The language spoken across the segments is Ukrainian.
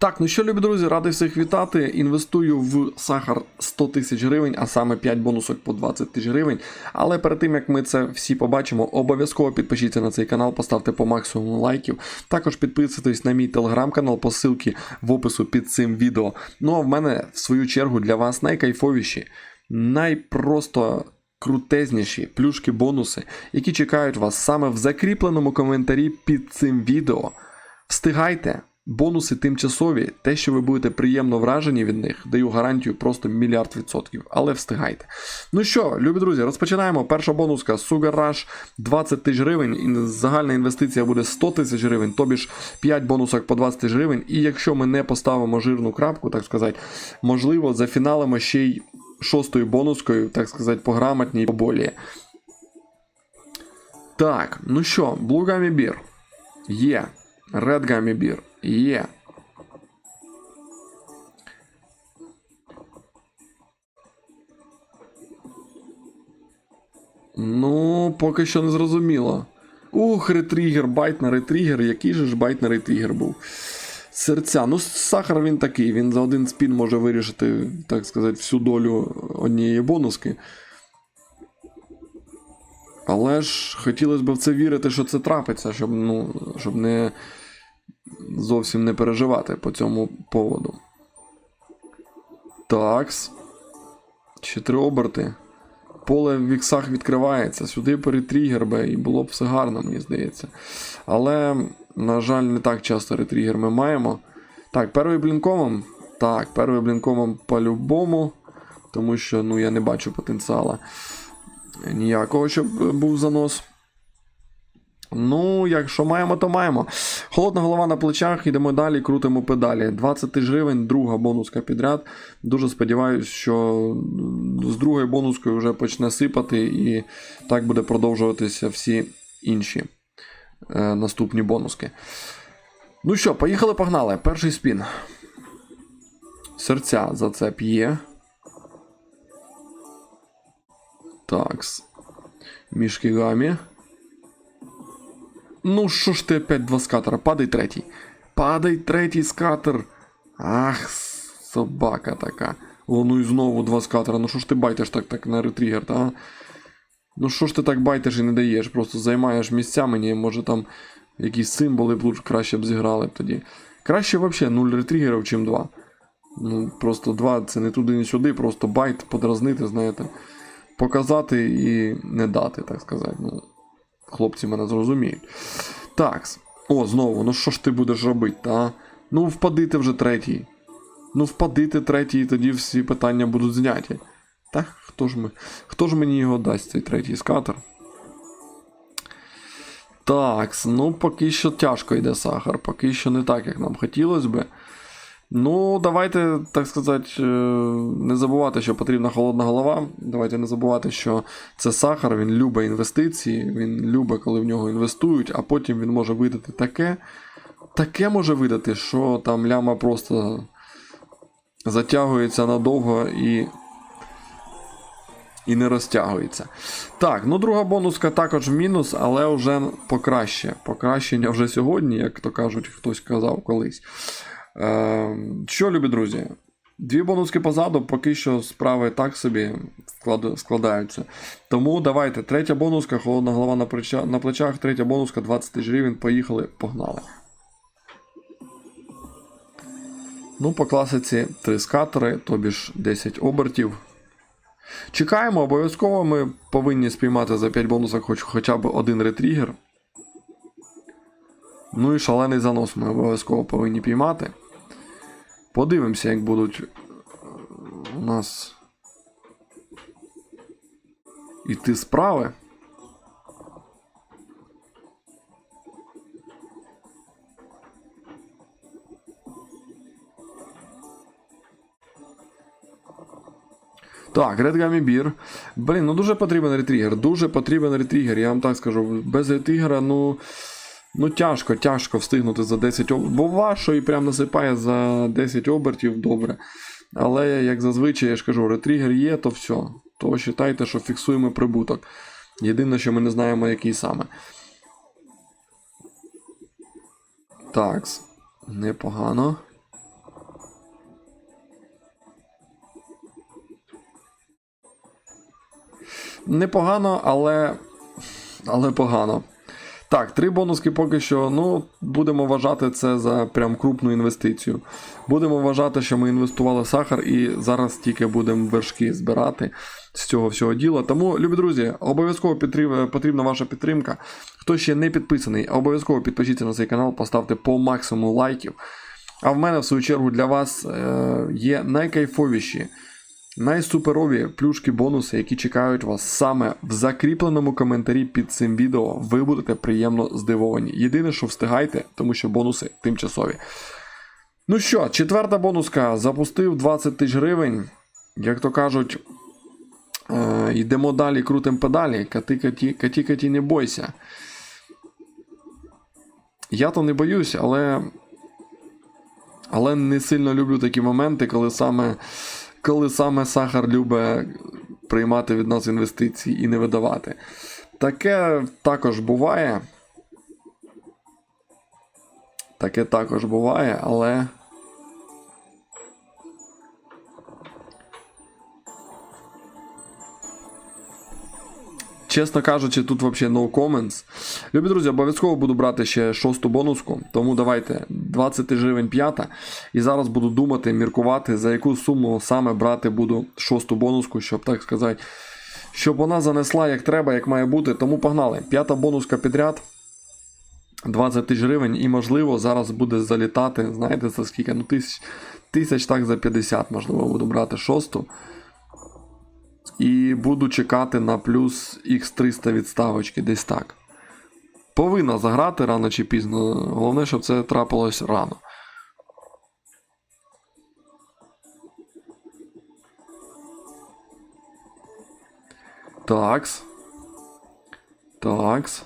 Так, ну що, любі друзі, радий всіх вітати. Інвестую в сахар 100 тисяч гривень, а саме 5 бонусок по 20 тисяч гривень. Але перед тим як ми це всі побачимо, обов'язково підпишіться на цей канал, поставте по максимуму лайків. Також підписуйтесь на мій телеграм-канал по ссылці в опису під цим відео. Ну а в мене, в свою чергу, для вас найкайфовіші, найпросто. Крутезніші плюшки бонуси, які чекають вас саме в закріпленому коментарі під цим відео. Встигайте, бонуси тимчасові, те, що ви будете приємно вражені від них, даю гарантію просто мільярд відсотків, але встигайте. Ну що, любі друзі, розпочинаємо. Перша бонуска Sugar Rush 20 тисяч гривень. Загальна інвестиція буде 100 тисяч гривень, тобі ж 5 бонусок по 20 тисяч гривень. І якщо ми не поставимо жирну крапку, так сказати, можливо, зафіналимо ще й шостою бонускою, так сказати, по грамотній поболі. Так, ну що, Blue Gummy Beer є. Red Gummy Beer є. Ну, поки що не зрозуміло. Ух, ретригер, байт на ретригер. Який же ж байт на ретригер був? Серця. Ну, сахар він такий, він за один спін може вирішити, так сказати, всю долю однієї бонуски. Але ж хотілося б в це вірити, що це трапиться, щоб, ну, щоб не зовсім не переживати по цьому поводу. Такс. Ще три оберти. Поле в віксах відкривається, сюди перетригер би, і було б все гарно, мені здається. Але, на жаль, не так часто ретригер ми маємо. Так, перший блінкомом. Так, перший блінкомом по-любому. Тому що ну, я не бачу потенціалу ніякого, щоб був занос. Ну, якщо маємо, то маємо. Холодна голова на плечах, йдемо далі, крутимо педалі. 20 тисяч гривень, друга бонуска підряд. Дуже сподіваюся, що з другою бонускою вже почне сипати, і так буде продовжуватися всі інші е, наступні бонуски. Ну що, поїхали, погнали. Перший спін. Серця за це п'є. Такс. Мішкігамі. Ну що ж ти опять два скатера? Падай третій. Падай третій скатер. Ах, собака така. О, ну і знову два скатера. Ну що ж ти байтиш так так на ретригер, та? Ну що ж ти так байтиш і не даєш? Просто займаєш місця мені, може там якісь символи б краще б зіграли б тоді. Краще взагалі 0 ретригерів, чим 2. Ну, просто 2 це не туди, не сюди, просто байт подразнити, знаєте. Показати і не дати, так сказати. Ну, Хлопці мене зрозуміють. Так. О, знову, ну що ж ти будеш робити, та? Ну, впади ти вже третій. Ну, впади ти третій, тоді всі питання будуть зняті. Та хто ж ми, хто ж мені його дасть, цей третій скатер? Так, ну поки що тяжко йде сахар, поки що не так, як нам хотілося би. Ну, давайте, так сказати, е, не забувати, що потрібна холодна голова. Давайте не забувати, що це сахар, він любить інвестиції, він любить, коли в нього інвестують, а потім він може видати таке. Таке може видати, що там ляма просто затягується надовго і. І не розтягується. Так, ну друга бонуска також в мінус, але вже покраще. Покращення вже сьогодні, як то кажуть, хтось казав колись. Е, що, любі друзі? Дві бонуски позаду, поки що справи так собі складаються. Тому давайте, третя бонуска, холодна голова на, плеча, на плечах, третя бонуска, 20 тисяч гривень, поїхали, погнали. Ну, по класиці три скатери, тобі ж 10 обертів. Чекаємо, обов'язково ми повинні спіймати за 5 бонусок хоч, хоча б один ретригер. Ну і шалений занос ми обов'язково повинні піймати. Подивимося, як будуть е, у нас іти справи. Так, Red Gummy. Блін, ну дуже потрібен ретригер. Дуже потрібен ретригер, я вам так скажу. Без ретригера, ну. Ну, тяжко, тяжко встигнути за 10 обертів. Бо важко і прям насипає за 10 обертів добре. Але, як зазвичай, я ж кажу, ретригер є, то все. То вважайте, що фіксуємо прибуток. Єдине, що ми не знаємо, який саме. Такс. Непогано. Непогано, але. Але погано. Так, три бонуски поки що, ну, будемо вважати це за прям крупну інвестицію. Будемо вважати, що ми інвестували сахар і зараз тільки будемо вершки збирати з цього всього діла. Тому, любі друзі, обов'язково потрібна ваша підтримка. Хто ще не підписаний, обов'язково підпишіться на цей канал, поставте по максимуму лайків. А в мене, в свою чергу, для вас е, є найкайфовіші, найсуперові плюшки бонуси, які чекають вас саме в закріпленому коментарі під цим відео. Ви будете приємно здивовані. Єдине, що встигайте, тому що бонуси тимчасові. Ну що, четверта бонуска запустив 20 тисяч гривень. Як то кажуть, е, йдемо далі, крутим педалі. Кати, каті, каті, каті, не бойся. Я то не боюсь, але. Але не сильно люблю такі моменти, коли саме, коли саме сахар любить приймати від нас інвестиції і не видавати. Таке також буває. Таке також буває, але. Чесно кажучи, тут взагалі no comments. Любі друзі, обов'язково буду брати ще шосту бонуску, тому давайте 20 гривень п'ята. І зараз буду думати, міркувати, за яку суму саме брати буду шосту бонуску, щоб так сказати, щоб вона занесла як треба, як має бути. Тому погнали. П'ята бонуска підряд. 20 тисяч гривень, і можливо зараз буде залітати, знаєте, за скільки? Ну, тисяч, тисяч так за 50, можливо, буду брати шосту. І буду чекати на плюс X300 відставочки, десь так. Повинна заграти рано чи пізно. Головне, щоб це трапилось рано. Такс. Такс.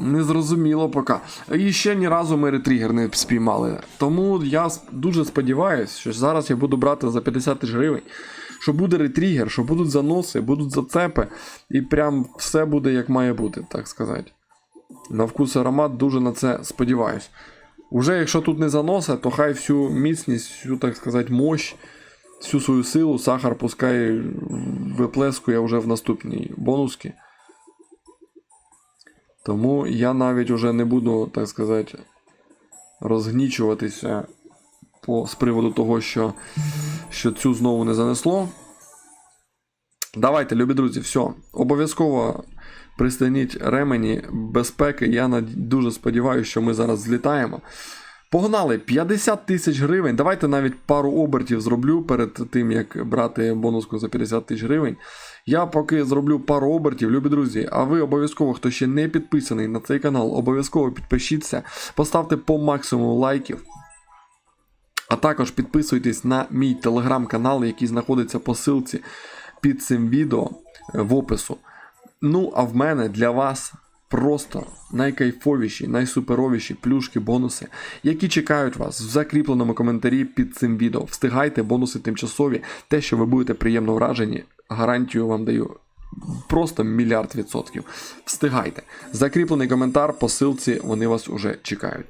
Незрозуміло поки. І ще ні разу ми ретригер не спіймали. Тому я дуже сподіваюся, що зараз я буду брати за 50 тисяч гривень, що буде ретригер, що будуть заноси, будуть зацепи, і прям все буде як має бути, так сказати. На вкус аромат дуже на це сподіваюсь. Уже якщо тут не заноси, то хай всю міцність, всю, так сказати, мощь, всю свою силу сахар пускай виплескує вже в наступній бонуски. Тому я навіть уже не буду, так сказати, розгнічуватися по, з приводу того, що, що цю знову не занесло. Давайте, любі друзі, все. Обов'язково пристаніть ремені безпеки. Я дуже сподіваюся, що ми зараз злітаємо. Погнали 50 тисяч гривень. Давайте навіть пару обертів зроблю перед тим, як брати бонуску за 50 тисяч гривень. Я поки зроблю пару обертів, любі друзі. А ви обов'язково, хто ще не підписаний на цей канал, обов'язково підпишіться, поставте по максимуму лайків. А також підписуйтесь на мій телеграм-канал, який знаходиться по ссылці під цим відео е, в опису. Ну, а в мене для вас просто найкайфовіші, найсуперовіші плюшки, бонуси, які чекають вас в закріпленому коментарі під цим відео. Встигайте, бонуси тимчасові, те, що ви будете приємно вражені, гарантію вам даю. Просто мільярд відсотків. Встигайте. Закріплений коментар, по ссылці, вони вас уже чекають.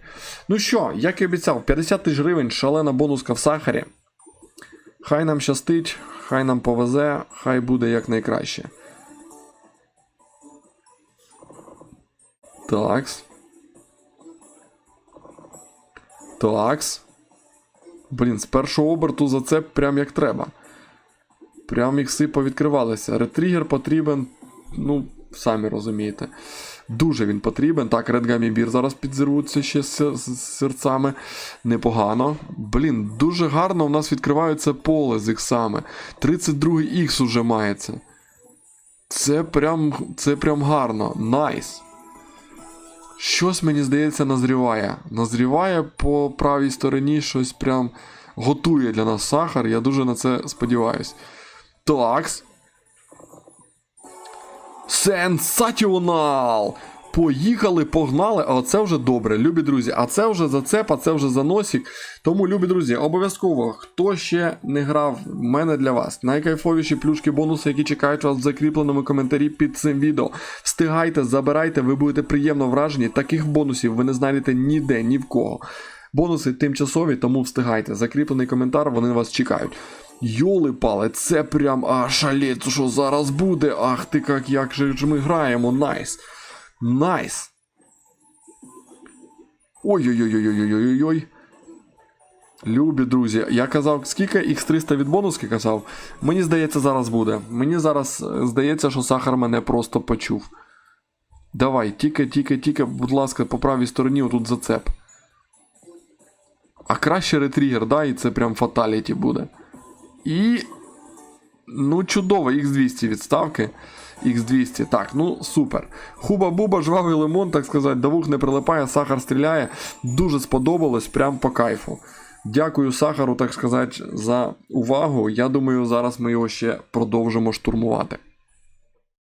Ну що, як і обіцяв, 50 тисяч гривень, шалена бонуска в сахарі. Хай нам щастить, хай нам повезе, хай буде якнайкраще. Такс. Такс. Блін, з першого оберту за це прям як треба. Прям ікси повідкривалися. Ретригер потрібен, ну, самі розумієте. Дуже він потрібен. Так, Beer зараз підзірвуться ще з серцями. Непогано. Блін, дуже гарно у нас відкривається поле з іксами. 32 ікс уже мається. Це прям, це прям гарно. Найс. Щось мені здається назріває. Назріває по правій стороні, щось прям готує для нас сахар. Я дуже на це сподіваюсь. Такс. Сенсаціонал! Поїхали, погнали, а це вже добре, любі друзі. А це вже зацеп, а це вже заносик. Тому, любі друзі, обов'язково, хто ще не грав, в мене для вас найкайфовіші плюшки, бонуси, які чекають вас в закріпленому коментарі під цим відео. Встигайте, забирайте, ви будете приємно вражені. Таких бонусів ви не знайдете ніде, ні в кого. Бонуси тимчасові, тому встигайте. Закріплений коментар, вони вас чекають. Йоли пали, це прям а шалець, що зараз буде. Ах ти як, як же ж ми граємо. Найс. Найс. Ой-ой-ой-ой-ой-ой-ой. Любі друзі, я казав, скільки X300 від бонуски казав. Мені здається, зараз буде. Мені зараз е, здається, що сахар мене просто почув. Давай, тільки, тільки, тільки, будь ласка, по правій стороні отут зацеп. А краще ретригер, да, і це прям фаталіті буде. І. Ну, чудово, X200 відставки. X200. Так, ну супер. Хуба-буба, жвавий лимон, так сказати, давух не прилипає, сахар стріляє. Дуже сподобалось, прям по кайфу. Дякую сахару, так сказати, за увагу. Я думаю, зараз ми його ще продовжимо штурмувати.